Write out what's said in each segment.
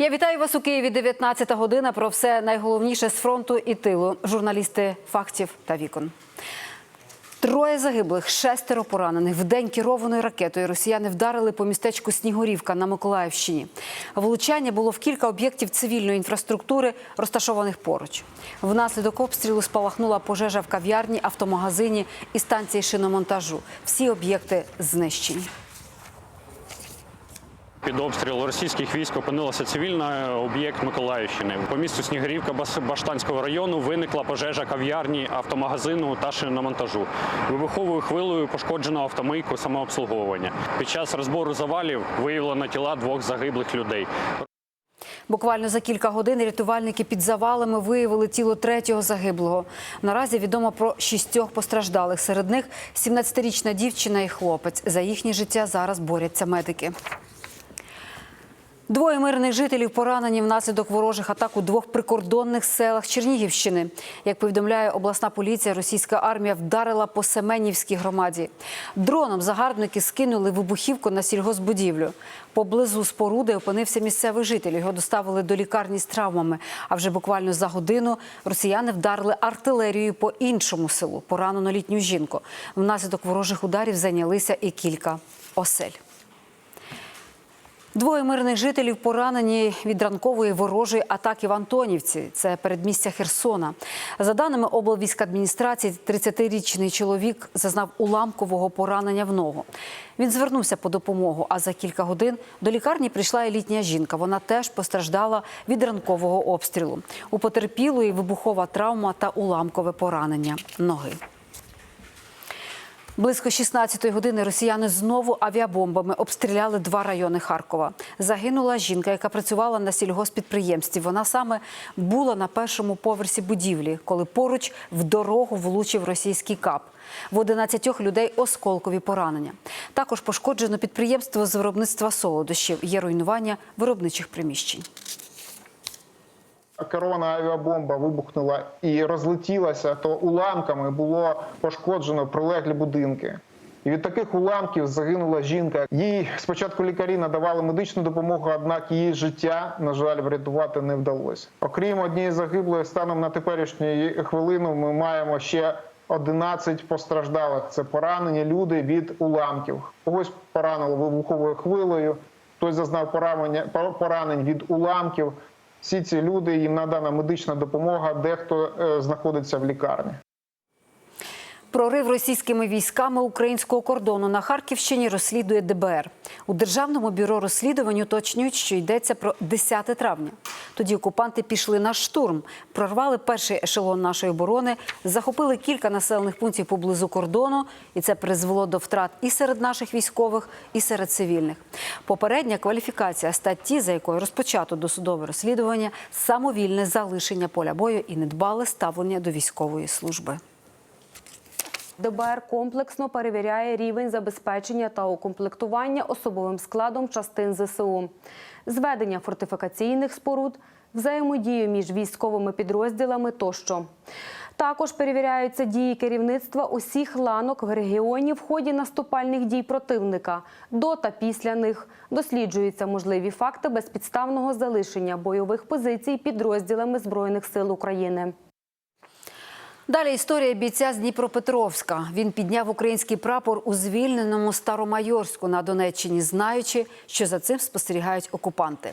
Я вітаю вас у Києві. 19 година. Про все найголовніше з фронту і тилу. Журналісти фактів та вікон. Троє загиблих, шестеро поранених. В день керованою ракетою росіяни вдарили по містечку Снігурівка на Миколаївщині. Влучання було в кілька об'єктів цивільної інфраструктури, розташованих поруч. Внаслідок обстрілу спалахнула пожежа в кав'ярні, автомагазині і станції шиномонтажу. Всі об'єкти знищені. Під обстріл російських військ опинилося цивільний об'єкт Миколаївщини. По місту Снігирівка Баштанського району виникла пожежа кав'ярні, автомагазину та шиномонтажу. Вибуховою хвилею пошкоджено автомийку самообслуговування. Під час розбору завалів виявлено тіла двох загиблих людей. Буквально за кілька годин рятувальники під завалами виявили тіло третього загиблого. Наразі відомо про шістьох постраждалих. Серед них 17-річна дівчина і хлопець. За їхнє життя зараз борються медики. Двоє мирних жителів поранені внаслідок ворожих атак у двох прикордонних селах Чернігівщини. Як повідомляє обласна поліція, російська армія вдарила по Семенівській громаді. Дроном загарбники скинули вибухівку на сільгоспбудівлю. Поблизу споруди опинився місцевий житель. Його доставили до лікарні з травмами. А вже буквально за годину росіяни вдарили артилерією по іншому селу. Поранено літню жінку. Внаслідок ворожих ударів зайнялися і кілька осель. Двоє мирних жителів поранені від ранкової ворожої атаки в Антонівці. Це передмістя Херсона. За даними облвійськадміністрації, 30-річний чоловік зазнав уламкового поранення в ногу. Він звернувся по допомогу. А за кілька годин до лікарні прийшла і літня жінка. Вона теж постраждала від ранкового обстрілу. У потерпілої вибухова травма та уламкове поранення ноги. Близько 16-ї години росіяни знову авіабомбами обстріляли два райони Харкова. Загинула жінка, яка працювала на сільгоспідприємстві. Вона саме була на першому поверсі будівлі, коли поруч в дорогу влучив російський кап. В 11 людей осколкові поранення. Також пошкоджено підприємство з виробництва солодощів. Є руйнування виробничих приміщень. Керована авіабомба вибухнула і розлетілася, то уламками було пошкоджено прилеглі будинки. І від таких уламків загинула жінка. Їй спочатку лікарі надавали медичну допомогу, однак її життя, на жаль, врятувати не вдалося. Окрім однієї загиблої, станом на теперішню хвилину ми маємо ще 11 постраждалих. Це поранені люди від уламків. Когось поранило вибуховою хвилею, хтось зазнав поранення поранень від уламків. Всі ці люди їм надана медична допомога, дехто е, знаходиться в лікарні. Прорив російськими військами українського кордону на Харківщині розслідує ДБР. У Державному бюро розслідувань уточнюють, що йдеться про 10 травня. Тоді окупанти пішли на штурм, прорвали перший ешелон нашої оборони, захопили кілька населених пунктів поблизу кордону, і це призвело до втрат і серед наших військових, і серед цивільних. Попередня кваліфікація статті, за якою розпочато досудове розслідування, самовільне залишення поля бою і недбале ставлення до військової служби. ДБР комплексно перевіряє рівень забезпечення та укомплектування особовим складом частин ЗСУ, зведення фортифікаційних споруд, взаємодію між військовими підрозділами тощо. Також перевіряються дії керівництва усіх ланок в регіоні в ході наступальних дій противника до та після них. Досліджуються можливі факти безпідставного залишення бойових позицій підрозділами Збройних сил України. Далі історія бійця з Дніпропетровська. Він підняв український прапор у звільненому Старомайорську на Донеччині, знаючи, що за цим спостерігають окупанти.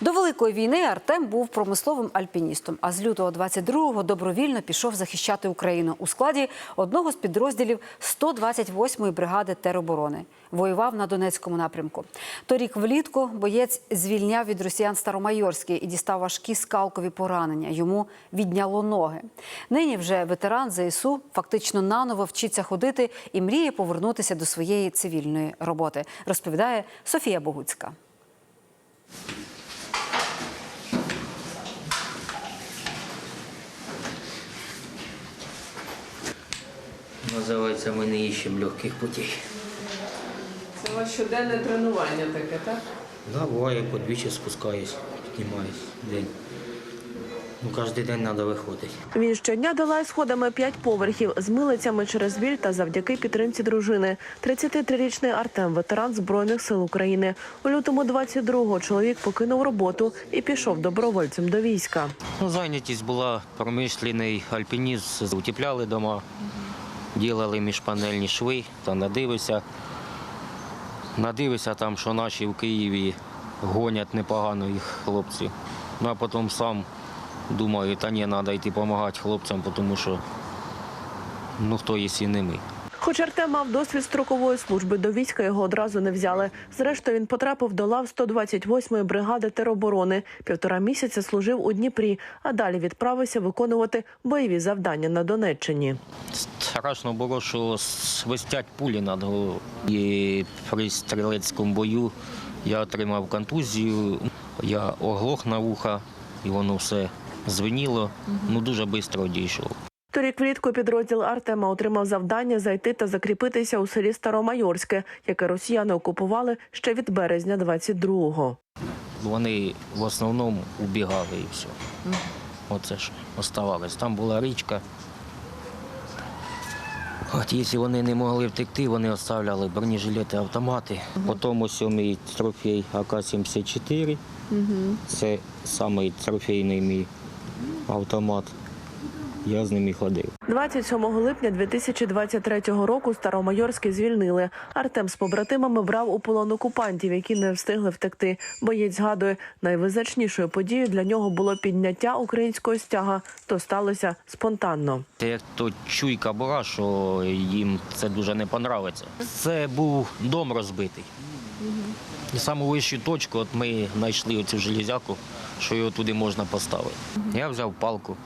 До великої війни Артем був промисловим альпіністом. А з лютого 22-го добровільно пішов захищати Україну у складі одного з підрозділів 128-ї бригади тероборони. Воював на Донецькому напрямку. Торік влітку боєць звільняв від росіян Старомайорський і дістав важкі скалкові поранення. Йому відняло ноги. Нині вже ветеран ЗСУ фактично наново вчиться ходити і мріє повернутися до своєї цивільної роботи, розповідає Софія Богуцька. Називається ми не іщемо легких путей. Це у вас щоденне тренування таке, так? Да, буває, по двічі спускаюсь, піднімаюсь в день. Ну, кожен день треба виходити. Він щодня долає сходами п'ять поверхів з милицями через біль та завдяки підтримці дружини. 33-річний Артем, ветеран збройних сил України. У лютому 22-го чоловік покинув роботу і пішов добровольцем до війська. Ну, зайнятість була промишлений альпінізм, утепляли дома, ділили міжпанельні шви та надивився. Надивився там, що наші в Києві гонять непогано їх хлопці. Ну а потім сам думаю, та ні, треба йти допомагати хлопцям, тому що ну хто якщо не ми. Хоч Артем мав досвід строкової служби, до війська його одразу не взяли. Зрештою, він потрапив до лав 128-ї бригади тероборони. Півтора місяця служив у Дніпрі, а далі відправився виконувати бойові завдання на Донеччині. Страшно було, що свистять пулі над головою. І при стрілецькому бою я отримав контузію, я оглох на вуха, і воно все звеніло. Ну дуже швидко дійшов. Торік влітку підрозділ Артема отримав завдання зайти та закріпитися у селі Старомайорське, яке росіяни окупували ще від березня 22-го. Вони в основному убігали і все. Оце ж оставалось. Там була річка. От якщо вони не могли втекти, вони оставляли бронежилети, автомати. Потім ось мій трофей АК-74. Це самий трофейний мій автомат. Я з ним і ходив. 27 липня 2023 року Старомайорське звільнили. Артем з побратимами брав у полон окупантів, які не встигли втекти. Боєць згадує, найвизначнішою подією для нього було підняття українського стяга. То сталося спонтанно. Це як то чуйка була, що їм це дуже не понравиться. Це був дом розбитий. Саму вищу точку от ми знайшли оцю железяку, що його туди можна поставити. Я взяв палку.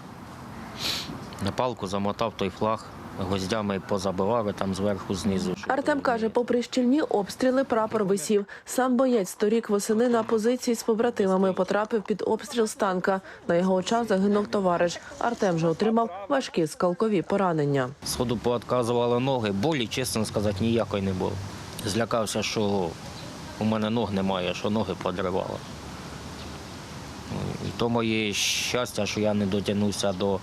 На палку замотав той флаг, гвоздями позабивали там зверху, знизу. Артем каже, попри щільні обстріли, прапор висів. Сам боєць торік восени на позиції з побратимами потрапив під обстріл з танка. На його очах загинув товариш. Артем же отримав важкі скалкові поранення. Сходу поотказували ноги, болі, чесно сказати, ніякої не було. Злякався, що у мене ног немає, що ноги подривало. І то моє щастя, що я не дотягнувся до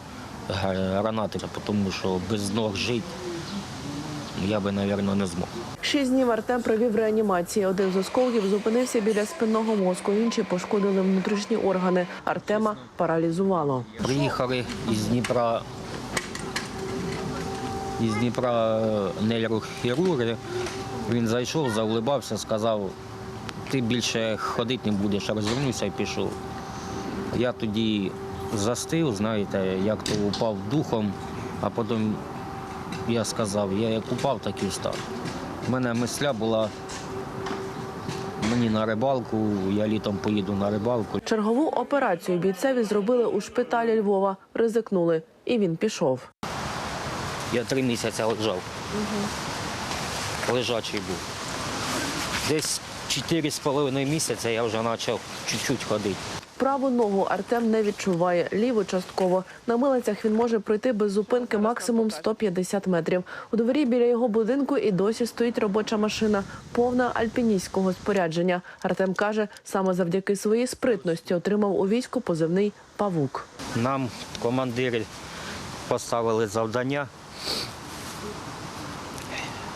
гранати, тому що без ног жити я би, мабуть, не змог. Шість днів Артем провів реанімації. Один з осколків зупинився біля спинного мозку, інші пошкодили внутрішні органи. Артема паралізувало. Приїхали із Дніпра, із Дніпра е, нейрохірурги. Він зайшов, заулибався, сказав, ти більше ходити не будеш, розвернувся і пішов. Я тоді застив, знаєте, як то упав духом, а потім я сказав, я як упав, так і встав. У мене мисля була мені на рибалку, я літом поїду на рибалку. Чергову операцію бійцеві зробили у шпиталі Львова. Ризикнули, і він пішов. Я три місяці лежав. Лежачий був. Десь чотири з половиною місяця я вже почав чуть-чуть ходити. Праву ногу Артем не відчуває, ліву частково. На милицях він може пройти без зупинки максимум 150 метрів. У дворі біля його будинку і досі стоїть робоча машина, повна альпіністського спорядження. Артем каже, саме завдяки своїй спритності отримав у війську позивний павук. Нам командири поставили завдання,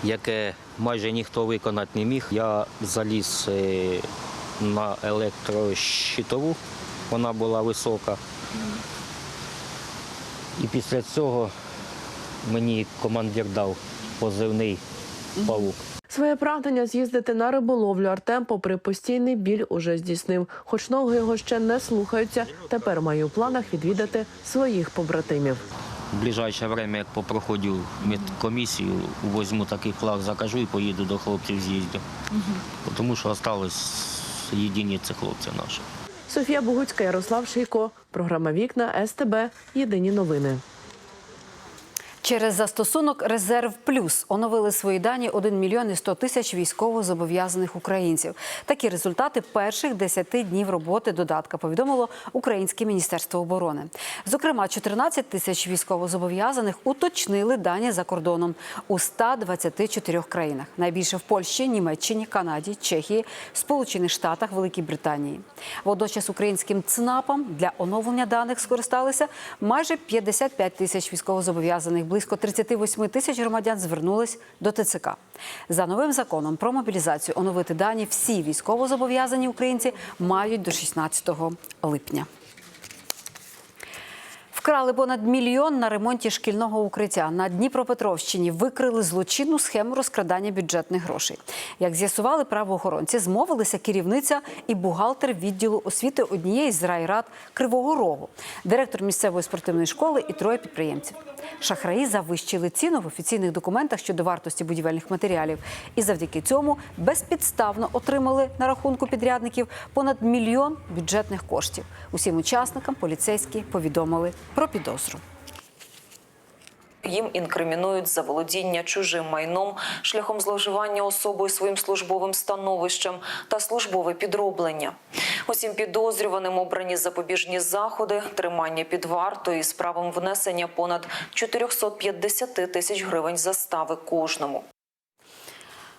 яке майже ніхто виконати не міг. Я заліз е, на електрощитову, вона була висока. І після цього мені командир дав позивний павук. Своє прагнення з'їздити на риболовлю Артем, попри постійний біль, уже здійснив. Хоч ноги його ще не слухаються, тепер має у планах відвідати своїх побратимів. В ближайше время, як попроходжу медкомісію, візьму такий флаг, закажу і поїду до хлопців з'їздю. Тому що залишилось єдині це хлопці наші. Софія Богуцька, Ярослав Шийко. Програма Вікна СТБ. Єдині новини. Через застосунок Резерв Плюс оновили свої дані 1 мільйон і 100 тисяч військовозобов'язаних українців. Такі результати перших 10 днів роботи додатка повідомило Українське міністерство оборони. Зокрема, 14 тисяч військовозобов'язаних уточнили дані за кордоном у 124 країнах. Найбільше в Польщі, Німеччині, Канаді, Чехії, Сполучених Штатах, Великій Британії. Водночас українським ЦНАПам для оновлення даних скористалися майже 55 тисяч військовозобов'язаних. Близько 38 тисяч громадян звернулись до ТЦК. За новим законом про мобілізацію оновити дані всі військовозобов'язані українці мають до 16 липня. Вкрали понад мільйон на ремонті шкільного укриття. На Дніпропетровщині викрили злочинну схему розкрадання бюджетних грошей. Як з'ясували правоохоронці, змовилися керівниця і бухгалтер відділу освіти однієї з райрад Кривого Рогу, директор місцевої спортивної школи і троє підприємців. Шахраї завищили ціну в офіційних документах щодо вартості будівельних матеріалів, і завдяки цьому безпідставно отримали на рахунку підрядників понад мільйон бюджетних коштів. Усім учасникам поліцейські повідомили про підозру. Їм інкримінують заволодіння чужим майном шляхом зловживання особою своїм службовим становищем та службове підроблення. Усім підозрюваним обрані запобіжні заходи, тримання під вартою із правом внесення понад 450 тисяч гривень застави кожному.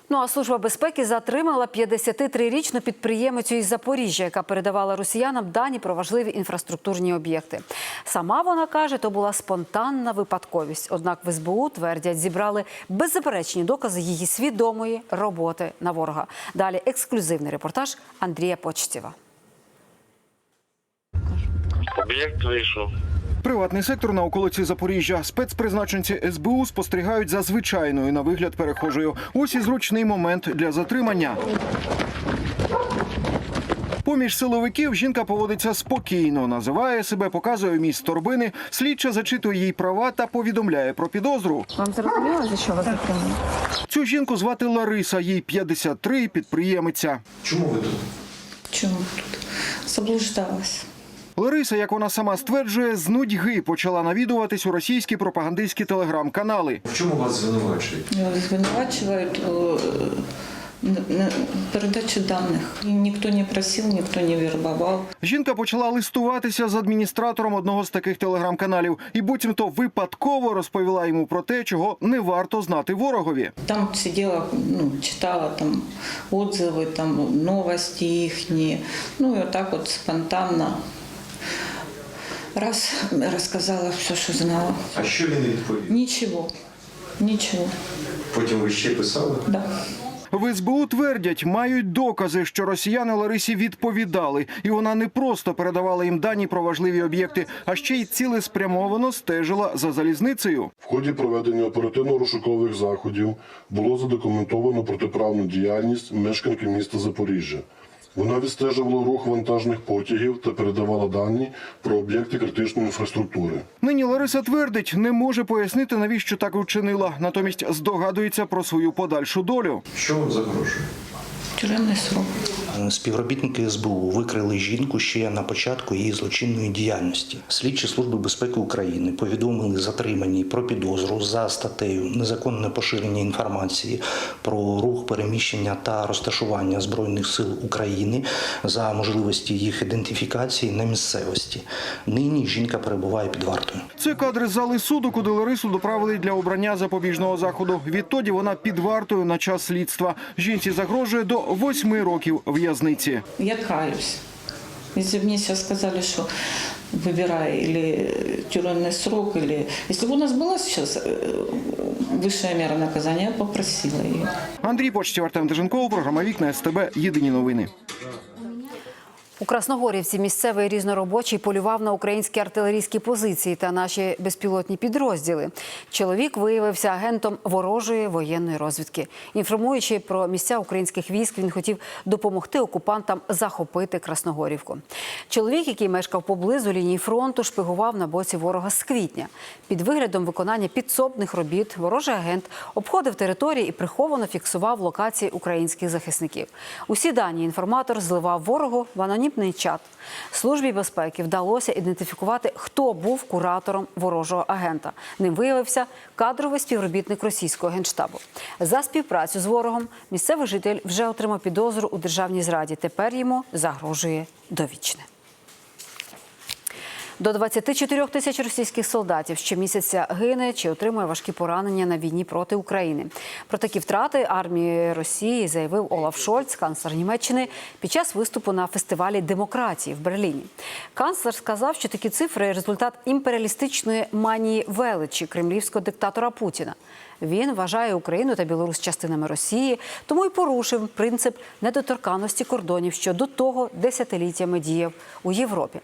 Ну а служба безпеки затримала 53-річну підприємицю із Запоріжжя, яка передавала росіянам дані про важливі інфраструктурні об'єкти. Сама вона каже, то була спонтанна випадковість. Однак в СБУ твердять, зібрали беззаперечні докази її свідомої роботи на ворога. Далі ексклюзивний репортаж Андрія Почтєва. Об'єкт вийшов. Приватний сектор на околиці Запоріжжя. Спецпризначенці СБУ спостерігають за звичайною на вигляд перехожою. Ось і зручний момент для затримання. Поміж силовиків жінка поводиться спокійно, називає себе, показує місць торбини, слідча зачитує їй права та повідомляє про підозру. Вам зрозуміло, за що вас затримали? Цю жінку звати Лариса, їй 53, підприємиця. Чому ви тут? Чому тут? Заблуждалась. Лариса, як вона сама стверджує, з нудьги почала навідуватись у російські пропагандистські телеграм-канали. В чому вас звинувачують? Його Звинувачивають у е, передачі даних. Ніхто не просив, ніхто не вербував. Жінка почала листуватися з адміністратором одного з таких телеграм-каналів і буцімто випадково розповіла йому про те, чого не варто знати ворогові. Там сиділа, ну, читала там отзиви, там новості їхні. Ну і отак от спонтанно раз розказала все, що знала. А що він відповів? Нічого. Нічого. Потім ви ще писали? Да. В СБУ твердять, мають докази, що росіяни Ларисі відповідали, і вона не просто передавала їм дані про важливі об'єкти, а ще й цілеспрямовано стежила за залізницею. В ході проведення оперативно-розшукових заходів було задокументовано протиправну діяльність мешканки міста Запоріжжя. Вона відстежувала рух вантажних потягів та передавала дані про об'єкти критичної інфраструктури. Нині Лариса твердить, не може пояснити, навіщо так вчинила. Натомість здогадується про свою подальшу долю. Що вам загрожує? Тюремний срок. Співробітники СБУ викрили жінку ще на початку її злочинної діяльності. Слідчі служби безпеки України повідомили затриманій про підозру за статтею незаконне поширення інформації про рух переміщення та розташування збройних сил України за можливості їх ідентифікації на місцевості. Нині жінка перебуває під вартою. Це кадри з зали суду, куди Ларису доправили для обрання запобіжного заходу. Відтоді вона під вартою на час слідства. Жінці загрожує до восьми років в'язниці Я каюсь. Если бы мне сейчас сказали, что выбирай или тюремный срок, или... Если бы у нас была сейчас э, высшая мера наказания, я бы попросила ее. Андрій Почтів, Артем Деженков, програма Вікна СТБ. Єдині новини. У Красногорівці місцевий різноробочий полював на українські артилерійські позиції та наші безпілотні підрозділи. Чоловік виявився агентом ворожої воєнної розвідки. Інформуючи про місця українських військ, він хотів допомогти окупантам захопити Красногорівку. Чоловік, який мешкав поблизу лінії фронту, шпигував на боці ворога з квітня. Під виглядом виконання підсобних робіт ворожий агент обходив території і приховано фіксував локації українських захисників. Усі дані інформатор зливав ворогу в анонімні анонімний чат. Службі безпеки вдалося ідентифікувати, хто був куратором ворожого агента. Ним виявився кадровий співробітник російського генштабу. За співпрацю з ворогом місцевий житель вже отримав підозру у державній зраді. Тепер йому загрожує довічне. До 24 тисяч російських солдатів щомісяця гине чи отримує важкі поранення на війні проти України. Про такі втрати армії Росії заявив Олаф Шольц, канцлер Німеччини, під час виступу на фестивалі демократії в Берліні. Канцлер сказав, що такі цифри результат імперіалістичної манії величі кремлівського диктатора Путіна. Він вважає Україну та Білорусь частинами Росії, тому й порушив принцип недоторканності кордонів, що до того десятиліттями діяв у Європі.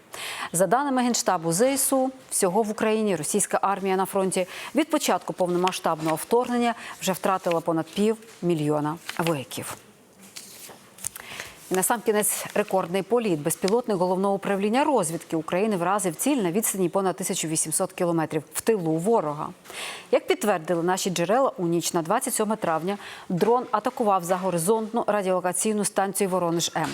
За даними генштабу ЗСУ, всього в Україні російська армія на фронті від початку повномасштабного вторгнення вже втратила понад пів мільйона вояків. На сам кінець рекордний політ. Безпілотник головного управління розвідки України вразив ціль на відстані понад 1800 кілометрів в тилу ворога. Як підтвердили наші джерела, у ніч на 27 травня дрон атакував за горизонтну радіолокаційну станцію Воронеж М.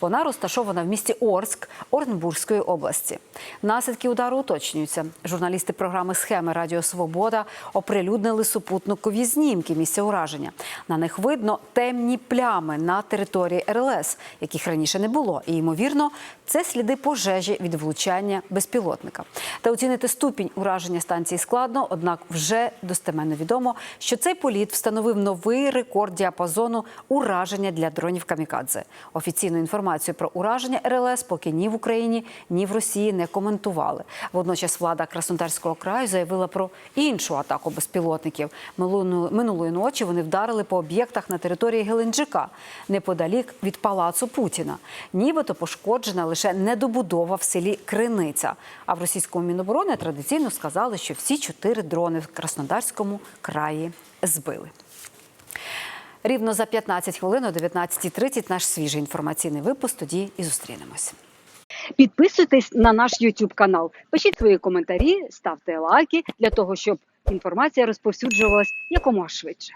Вона розташована в місті Орск Оренбурзької області. Наслідки удару уточнюються. Журналісти програми Схеми Радіо Свобода оприлюднили супутникові знімки місця ураження. На них видно темні плями на території РЛС, яких раніше не було. І ймовірно, це сліди пожежі від влучання безпілотника. Та оцінити ступінь ураження станції складно, однак вже достеменно відомо, що цей політ встановив новий рекорд діапазону ураження для дронів камікадзе. Офіційну інформацію про ураження РЛС поки ні в Україні, ні в Росії не коментували. Водночас влада Краснодарського краю заявила про іншу атаку безпілотників. Минулої- ночі вони вдарили по об'єктах на території Геленджика, неподалік від палацу Путіна. Нібито пошкоджена лише недобудова в селі Криниця. А в російському міноборони традиційно сказали, що всі чотири дрони в Краснодарському краї збили. Рівно за 15 хвилин о 19.30 наш свіжий інформаційний випуск. Тоді і зустрінемось. Підписуйтесь на наш YouTube канал, пишіть свої коментарі, ставте лайки для того, щоб інформація розповсюджувалась якомога швидше.